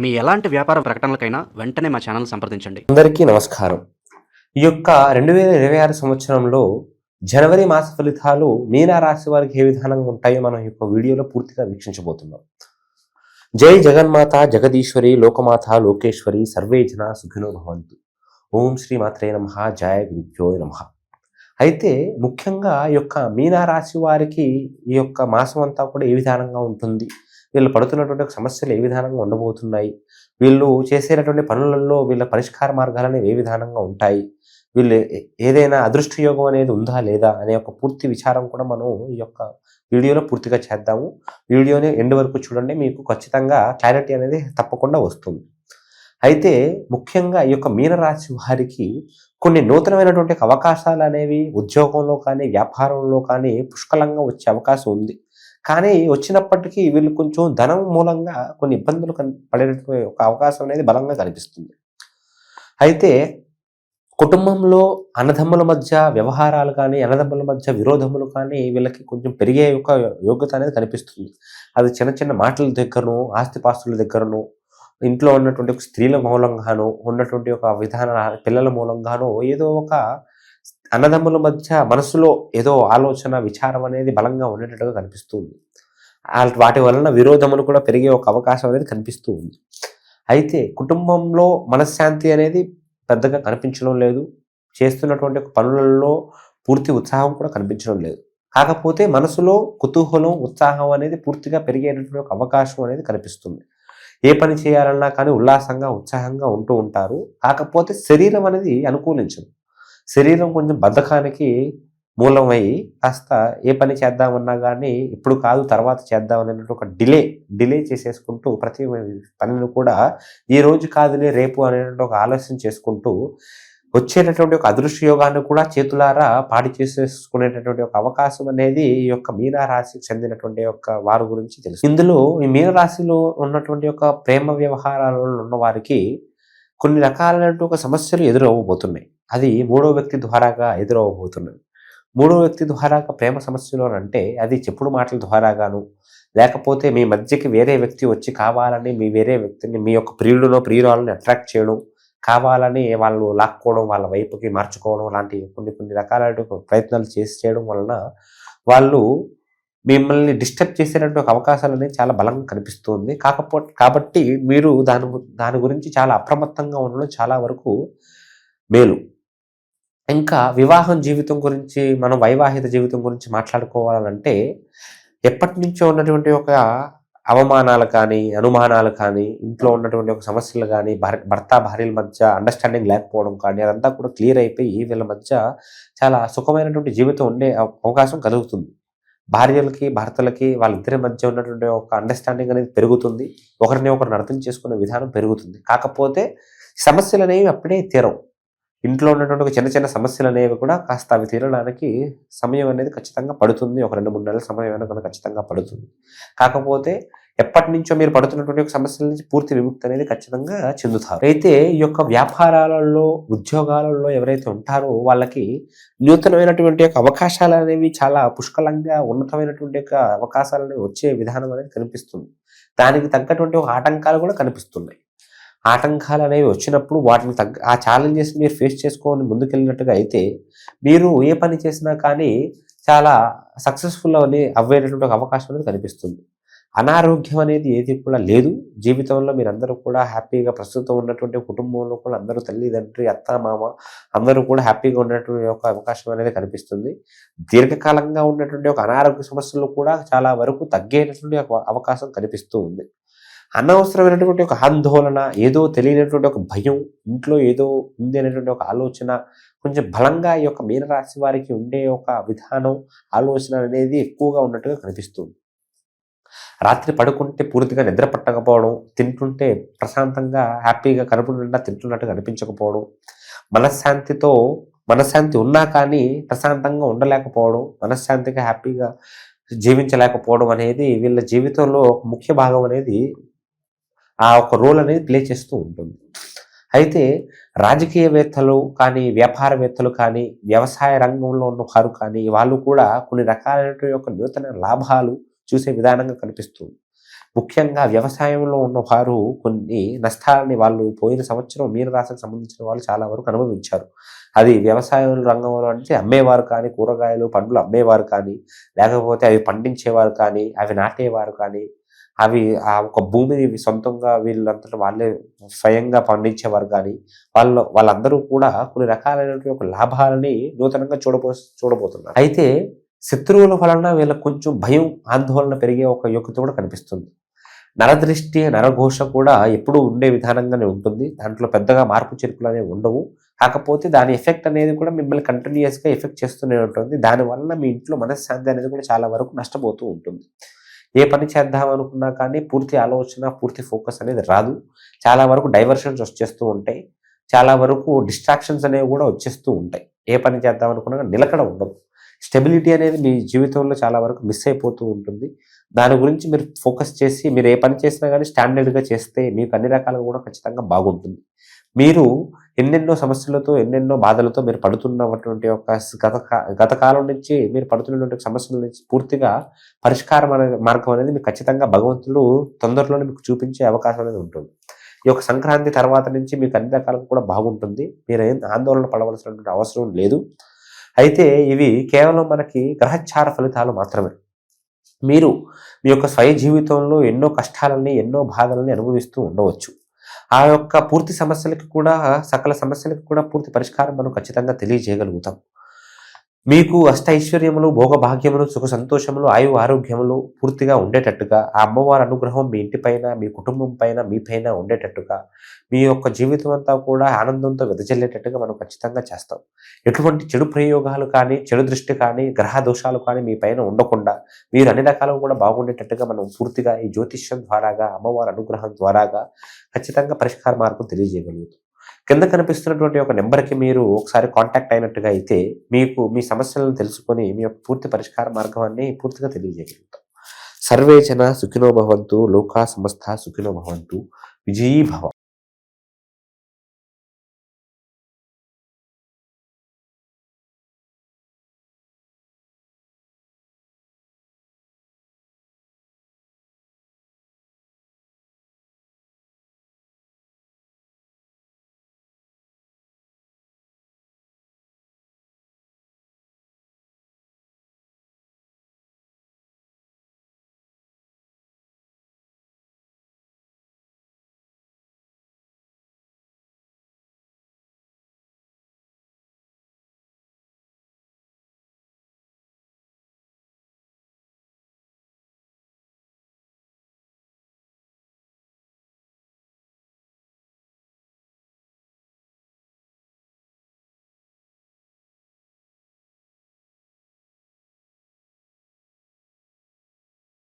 మీ ఎలాంటి వ్యాపార ప్రకటనలకైనా వెంటనే మా ఛానల్ సంప్రదించండి. అందరికీ నమస్కారం. ఈ యొక్క రెండు వేల ఇరవై ఆరు సంవత్సరంలో జనవరి మాస ఫలితాలు మీనా రాశి వారికి ఏ విధానంగా ఉంటాయో మనం ఈ యొక్క వీడియోలో పూర్తిగా వీక్షించబోతున్నాం. జై జగన్మాత జగదీశ్వరి లోకమాత లోకేశ్వరి సర్వే జన సుఖినో భవంతు. ఓం శ్రీ మాత్రే నమ జయ గురుభ్యో నమ. అయితే ముఖ్యంగా ఈ యొక్క మీనా రాశి వారికి ఈ యొక్క మాసం అంతా కూడా ఏ విధానంగా ఉంటుంది? వీళ్ళు పడుతున్నటువంటి సమస్యలు ఏ విధానంగా ఉండబోతున్నాయి? వీళ్ళు చేసేటటువంటి పనులలో వీళ్ళ పరిష్కార మార్గాలు ఏ విధానంగా ఉంటాయి? వీళ్ళు ఏదైనా అదృష్ట యోగం అనేది ఉందా లేదా అనే ఒక పూర్తి విచారం కూడా మనం ఈ యొక్క వీడియోలో పూర్తిగా చేద్దాము. వీడియోని ఎండ్ వరకు చూడండి మీకు ఖచ్చితంగా క్లారిటీ అనేది తప్పకుండా వస్తుంది. అయితే ముఖ్యంగా ఈ యొక్క మీనరాశి వారికి కొన్ని నూతనమైనటువంటి అవకాశాలు అనేవి ఉద్యోగంలో కానీ వ్యాపారంలో కానీ పుష్కలంగా వచ్చే అవకాశం ఉంది. కానీ వచ్చినప్పటికీ వీళ్ళు కొంచెం ధనం మూలంగా కొన్ని ఇబ్బందులు కన్- పడేటటువంటి ఒక అవకాశం అనేది బలంగా కనిపిస్తుంది. అయితే కుటుంబంలో అన్నదమ్ముల మధ్య వ్యవహారాలు కానీ అన్నదమ్ముల మధ్య విరోధములు కానీ వీళ్ళకి కొంచెం పెరిగే యొక్క యోగ్యత అనేది కనిపిస్తుంది. అది చిన్న చిన్న మాటల దగ్గరను ఆస్తిపాస్తుల దగ్గరను ఇంట్లో ఉన్నటువంటి ఒక స్త్రీల మూలంగాను ఉన్నటువంటి ఒక విధాన పిల్లల మూలంగాను ఏదో ఒక అన్నదమ్ముల మధ్య మనసులో ఏదో ఆలోచన విచారం అనేది బలంగా ఉండేటట్టుగా కనిపిస్తుంది. వాటి వలన విరోధములు కూడా పెరిగే ఒక అవకాశం అనేది కనిపిస్తూ ఉంది. అయితే కుటుంబంలో మనశ్శాంతి అనేది పెద్దగా కనిపించడం లేదు. చేస్తున్నటువంటి పనులలో పూర్తి ఉత్సాహం కూడా కనిపించడం లేదు. కాకపోతే మనసులో కుతూహలం ఉత్సాహం అనేది పూర్తిగా పెరిగేటటువంటి ఒక అవకాశం అనేది కనిపిస్తుంది. ఏ పని చేయాలన్నా కానీ ఉల్లాసంగా ఉత్సాహంగా ఉంటూ ఉంటారు. కాకపోతే శరీరం అనేది అనుకూలించదు. శరీరం కొంచెం బద్ధకానికి మూలమై కాస్త ఏ పని చేద్దామన్నా కానీ ఇప్పుడు కాదు తర్వాత చేద్దాం అనేటువంటి ఒక డిలే డిలే చేసేసుకుంటూ ప్రతి పనిని కూడా ఈ రోజు కాదులే రేపు అనేటువంటి ఒక ఆలోచన చేసుకుంటూ వచ్చేటటువంటి ఒక అదృష్ట యోగాన్ని కూడా చేతులారా పాడి చేసేసుకునేటటువంటి ఒక అవకాశం అనేది ఈ యొక్క మీన రాశికి చెందినటువంటి యొక్క వారి గురించి తెలుసు. ఇందులో ఈ మీన రాశిలో ఉన్నటువంటి ఒక ప్రేమ వ్యవహారాలలో ఉన్న వారికి కొన్ని రకాలైనటువంటి ఒక సమస్యలు ఎదురవ్వబోతున్నాయి. అది మూడో వ్యక్తి ద్వారాగా ఎదురవబోతున్నది మూడో వ్యక్తి ద్వారాగా ప్రేమ సమస్యలు అంటే అది చెప్పుడు మాటల ద్వారాగాను లేకపోతే మీ మధ్యకి వేరే వ్యక్తి వచ్చి కావాలని మీ వేరే వ్యక్తిని మీ యొక్క ప్రియుడునో ప్రియురాలని అట్రాక్ట్ చేయడం కావాలని వాళ్ళు లాక్కోవడం వాళ్ళ వైపుకి మార్చుకోవడం లాంటి కొన్ని కొన్ని రకాలైన ప్రయత్నాలు చేసి చేయడం వలన వాళ్ళు మిమ్మల్ని డిస్టర్బ్ చేసేటువంటి ఒక అవకాశాలు అనేది చాలా బలంగా కనిపిస్తుంది. కాకపోతే కాబట్టి మీరు దాని గు- దాని గురించి చాలా అప్రమత్తంగా ఉండడం చాలా వరకు మేలు. ఇంకా వివాహం జీవితం గురించి మనం వైవాహిక జీవితం గురించి మాట్లాడుకోవాలంటే ఎప్పటి నుంచో ఉన్నటువంటి ఒక అవమానాలు కానీ అనుమానాలు కానీ ఇంట్లో ఉన్నటువంటి ఒక సమస్యలు కానీ భర్త భార్యల మధ్య అండర్స్టాండింగ్ లేకపోవడం కానీ అదంతా కూడా క్లియర్ అయిపోయి వీళ్ళ మధ్య చాలా సుఖమైనటువంటి జీవితం ఉండే అవ- అవకాశం కలుగుతుంది. భార్యలకి భర్తలకి వాళ్ళిద్దరి మధ్య ఉన్నటువంటి ఒక అండర్స్టాండింగ్ అనేది పెరుగుతుంది. ఒకరిని ఒకరిని అర్థం చేసుకునే విధానం పెరుగుతుంది. కాకపోతే సమస్యలు అనేవి అప్పుడే తీరవు. ఇంట్లో ఉన్నటువంటి చిన్న చిన్న సమస్యలు అనేవి కూడా కాస్త అవి తీరడానికి సమయం అనేది ఖచ్చితంగా పడుతుంది. ఒక రెండు మూడు నెలల సమయం అనేది ఖచ్చితంగా పడుతుంది. కాకపోతే ఎప్పటి నుంచో మీరు పడుతున్నటువంటి ఒక సమస్యల నుంచి పూర్తి విముక్తి అనేది ఖచ్చితంగా చెందుతారు. అయితే ఈ యొక్క వ్యాపారాలలో ఉద్యోగాలలో ఎవరైతే ఉంటారో వాళ్ళకి నూతనమైనటువంటి యొక్క అవకాశాలు అనేవి చాలా పుష్కలంగా ఉన్నతమైనటువంటి యొక్క అవకాశాలు అనేవి వచ్చే విధానం అనేది కనిపిస్తుంది. దానికి తగ్గటువంటి ఒక ఆటంకాలు కూడా కనిపిస్తున్నాయి. ఆటంకాలు అనేవి వచ్చినప్పుడు వాటిని తగ్గ ఆ ఛాలెంజెస్ మీరు ఫేస్ చేసుకొని ముందుకెళ్ళినట్టుగా అయితే మీరు ఏ పని చేసినా కానీ చాలా సక్సెస్ఫుల్ అని అవ్వేటటువంటి ఒక అవకాశం అనేది కనిపిస్తుంది. అనారోగ్యం అనేది ఏది కూడా లేదు. జీవితంలో మీరందరూ కూడా హ్యాపీగా ప్రస్తుతం ఉన్నటువంటి కుటుంబంలో కూడా అందరూ తల్లిదండ్రి అత్త మామ అందరూ కూడా హ్యాపీగా ఉన్నటువంటి ఒక అవకాశం అనేది కనిపిస్తుంది. దీర్ఘకాలంగా ఉన్నటువంటి ఒక అనారోగ్య సమస్యలు కూడా చాలా వరకు తగ్గేటటువంటి ఒక అవకాశం కనిపిస్తూ ఉంది. అనవసరమైనటువంటి ఒక ఆందోళన ఏదో తెలియనటువంటి ఒక భయం ఇంట్లో ఏదో ఉంది అనేటువంటి ఒక ఆలోచన కొంచెం బలంగా ఈ యొక్క మీనరాశి వారికి ఉండే ఒక విధానం ఆలోచన అనేది ఎక్కువగా ఉన్నట్టుగా కనిపిస్తుంది. రాత్రి పడుకుంటే పూర్తిగా నిద్ర పట్టకపోవడం తింటుంటే ప్రశాంతంగా హ్యాపీగా కడుపు నిండా తింటున్నట్టు కనిపించకపోవడం మనశ్శాంతితో మనశ్శాంతి ఉన్నా కానీ ప్రశాంతంగా ఉండలేకపోవడం మనశ్శాంతిగా హ్యాపీగా జీవించలేకపోవడం అనేది వీళ్ళ జీవితంలో ఒక ముఖ్య భాగం అనేది ఆ ఒక రోల్ అనేది ప్లే చేస్తూ ఉంటుంది. అయితే రాజకీయవేత్తలు కానీ వ్యాపారవేత్తలు కానీ వ్యవసాయ రంగంలో ఉన్న వారు కానీ వాళ్ళు కూడా కొన్ని రకాలైనటువంటి యొక్క నూతన లాభాలు చూసే విధానంగా కనిపిస్తుంది ముఖ్యంగా వ్యవసాయంలో ఉన్నవారు కొన్ని నష్టాలని వాళ్ళు పోయిన సంవత్సరం మీనరాశికి సంబంధించిన వాళ్ళు చాలా వరకు అనుభవించారు. అది వ్యవసాయ రంగంలో అంటే అమ్మేవారు కానీ కూరగాయలు పండ్లు అమ్మేవారు కానీ లేకపోతే అవి పండించేవారు కానీ అవి నాటేవారు కానీ అవి ఆ ఒక భూమిని సొంతంగా వీళ్ళంతటా వాళ్ళే స్వయంగా పండించేవారు కానీ వాళ్ళ వాళ్ళందరూ కూడా కొన్ని రకాలైనటువంటి ఒక లాభాలని నూతనంగా చూడబో చూడబోతున్నారు. అయితే శత్రువుల వలన వీళ్ళకి కొంచెం భయం ఆందోళన పెరిగే ఒక యోగ్యత కూడా కనిపిస్తుంది. నరదృష్టి నరఘోష కూడా ఎప్పుడూ ఉండే విధానంగానే ఉంటుంది. దాంట్లో పెద్దగా మార్పు చేర్పులు అనేవి ఉండవు. కాకపోతే దాని ఎఫెక్ట్ అనేది కూడా మిమ్మల్ని కంటిన్యూస్గా ఎఫెక్ట్ చేస్తూనే ఉంటుంది. దానివల్ల మీ ఇంట్లో మనశ్శాంతి అనేది కూడా చాలా వరకు నష్టపోతూ ఉంటుంది. ఏ పని చేద్దాం అనుకున్నా కానీ పూర్తి ఆలోచన పూర్తి ఫోకస్ అనేది రాదు. చాలా వరకు డైవర్షన్స్ వచ్చేస్తూ ఉంటాయి. చాలా వరకు డిస్ట్రాక్షన్స్ అనేవి కూడా వచ్చేస్తూ ఉంటాయి. ఏ పని చేద్దాం అనుకున్నా కానీ నిలకడ ఉండదు. స్టెబిలిటీ అనేది మీ జీవితంలో చాలా వరకు మిస్ అయిపోతూ ఉంటుంది. దాని గురించి మీరు ఫోకస్ చేసి మీరు ఏ పని చేసినా కానీ స్టాండర్డ్గా చేస్తే మీకు అన్ని రకాలుగా కూడా ఖచ్చితంగా బాగుంటుంది. మీరు ఎన్నెన్నో సమస్యలతో ఎన్నెన్నో బాధలతో మీరు పడుతున్నటువంటి ఒక గత గత కాలం నుంచి మీరు పడుతున్నటువంటి సమస్యల నుంచి పూర్తిగా పరిష్కారం అనే మార్గం అనేది మీకు ఖచ్చితంగా భగవంతుడు తొందరలోనే మీకు చూపించే అవకాశం అనేది ఉంటుంది. ఈ యొక్క సంక్రాంతి తర్వాత నుంచి మీకు అన్ని రకాలకు కూడా బాగుంటుంది. మీరు ఏం ఆందోళన పడవలసినటువంటి అవసరం లేదు. అయితే ఇవి కేవలం మనకి గ్రహచార ఫలితాలు మాత్రమే. మీరు మీ యొక్క స్వయ జీవితంలో ఎన్నో కష్టాలని ఎన్నో బాధలని అనుభవిస్తూ ఉండవచ్చు. ఆ యొక్క పూర్తి సమస్యలకి కూడా సకల సమస్యలకు కూడా పూర్తి పరిష్కారం మనం ఖచ్చితంగా తెలియజేయగలుగుతాం. మీకు అష్టైశ్వర్యములు భోగభాగ్యములు సుఖ సంతోషములు ఆయు ఆరోగ్యములు పూర్తిగా ఉండేటట్టుగా ఆ అమ్మవారి అనుగ్రహం మీ ఇంటిపైన మీ కుటుంబం పైన మీ పైన ఉండేటట్టుగా మీ యొక్క జీవితం అంతా కూడా ఆనందంతో వెదజల్లేటట్టుగా మనం ఖచ్చితంగా చేస్తాం. ఎటువంటి చెడు ప్రయోగాలు కానీ చెడు దృష్టి కానీ గ్రహ దోషాలు కానీ మీ పైన ఉండకుండా మీరు అన్ని రకాలు కూడా బాగుండేటట్టుగా మనం పూర్తిగా ఈ జ్యోతిష్యం ద్వారాగా అమ్మవారి అనుగ్రహం ద్వారాగా ఖచ్చితంగా పరిష్కార మార్గం తెలియజేయగలుగుతాం. కింద కనిపిస్తున్నటువంటి ఒక నెంబర్కి మీరు ఒకసారి కాంటాక్ట్ అయినట్టుగా అయితే మీకు మీ సమస్యలను తెలుసుకొని మీ యొక్క పూర్తి పరిష్కార మార్గాన్ని పూర్తిగా తెలియజేయగలుగుతాం. సర్వే జన సుఖినో భవంతు లోకా సమస్త సుఖినో భవంతు విజయీభవ